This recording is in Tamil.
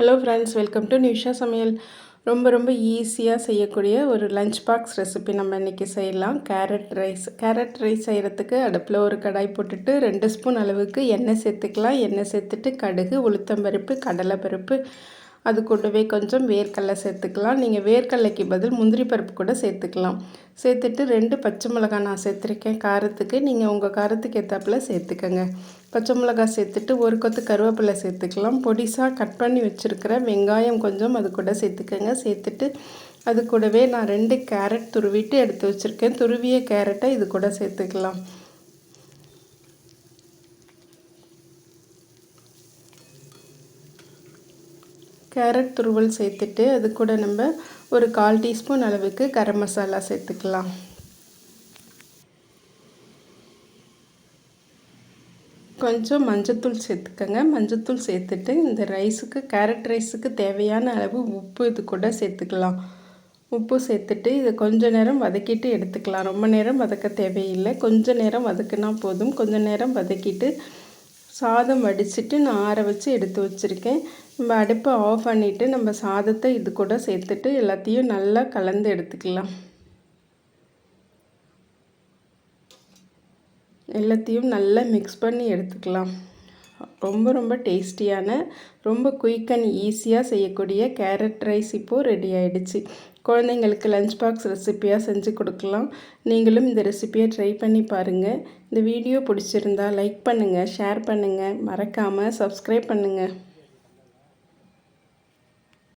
Hello friends welcome to Nisha சமையல் ரொம்ப ரொம்ப ஈஸியாக செய்யக்கூடிய ஒரு லஞ்ச் பாக்ஸ் ரெசிபி நம்ம இன்றைக்கி செய்யலாம். கேரட் ரைஸ் கேரட் ரைஸ் செய்கிறதுக்கு அடுப்பில் ஒரு கடாய் போட்டுட்டு ரெண்டு ஸ்பூன் அளவுக்கு எண்ணெய் சேர்த்துக்கலாம். எண்ணெய் சேர்த்துட்டு கடுகு உளுத்தம்பருப்பு கடலைப்பருப்பு அது கூடவே கொஞ்சம் வேர்க்கடலை சேர்த்துக்கலாம். நீங்கள் வேர்க்கடலைக்கு பதில் முந்திரி பருப்பு கூட சேர்த்துக்கலாம். சேர்த்துட்டு ரெண்டு பச்சை மிளகாய் நான் சேர்த்துருக்கேன். காரத்துக்கு நீங்கள் உங்கள் காரத்துக்கு ஏற்றாப்புல சேர்த்துக்கோங்க. பச்சை மிளகாய் சேர்த்துட்டு ஒரு கொத்து கருவேப்பிலை சேர்த்துக்கலாம். பொடிசாக கட் பண்ணி வச்சுருக்கிற வெங்காயம் கொஞ்சம் அது கூட சேர்த்துக்கோங்க. சேர்த்துட்டு அது கூடவே நான் ரெண்டு கேரட் துருவிட்டு எடுத்து வச்சுருக்கேன். துருவிய கேரட்டை இது கூட சேர்த்துக்கலாம். கேரட் துருவல் சேர்த்துட்டு அது கூட நம்ம ஒரு கால் டீஸ்பூன் அளவுக்கு கரம் மசாலா சேர்த்துக்கலாம். கொஞ்சம் மஞ்சத்தூள் சேர்த்துக்கோங்க. மஞ்சத்தூள் சேர்த்துட்டு இந்த ரைஸுக்கு கேரட் ரைஸுக்கு தேவையான அளவு உப்பு இது கூட சேர்த்துக்கலாம். உப்பு சேர்த்துட்டு இதை கொஞ்ச நேரம் வதக்கிட்டு எடுத்துக்கலாம். ரொம்ப நேரம் வதக்க தேவையில்லை. கொஞ்ச நேரம் வதக்குனா போதும். கொஞ்ச நேரம் வதக்கிட்டு சாதம் வடிச்சிட்டு நான் ஆற வச்சு எடுத்து வச்சுருக்கேன். நம்ம அடுப்பை ஆஃப் பண்ணிவிட்டு நம்ம சாதத்தை இது கூட சேர்த்துட்டு எல்லாத்தையும் நல்லா கலந்து எடுத்துக்கலாம். எல்லாத்தையும் நல்லா மிக்ஸ் பண்ணி எடுத்துக்கலாம். ரொம்ப ரொம்ப டேஸ்டியான ரொம்ப குயிக் அண்ட் ஈஸியாக செய்யக்கூடிய கேரட் ரைஸ் இப்போது ரெடி ஆகிடுச்சு குழந்தைங்களுக்கு லஞ்ச் பாக்ஸ் ரெசிப்பியாக செஞ்சு கொடுக்கலாம். நீங்களும் இந்த ரெசிப்பியை ட்ரை பண்ணி பாருங்கள் இந்த வீடியோ பிடிச்சிருந்தா லைக் பண்ணுங்கள் ஷேர் பண்ணுங்கள் மறக்காமல் சப்ஸ்கிரைப் பண்ணுங்கள்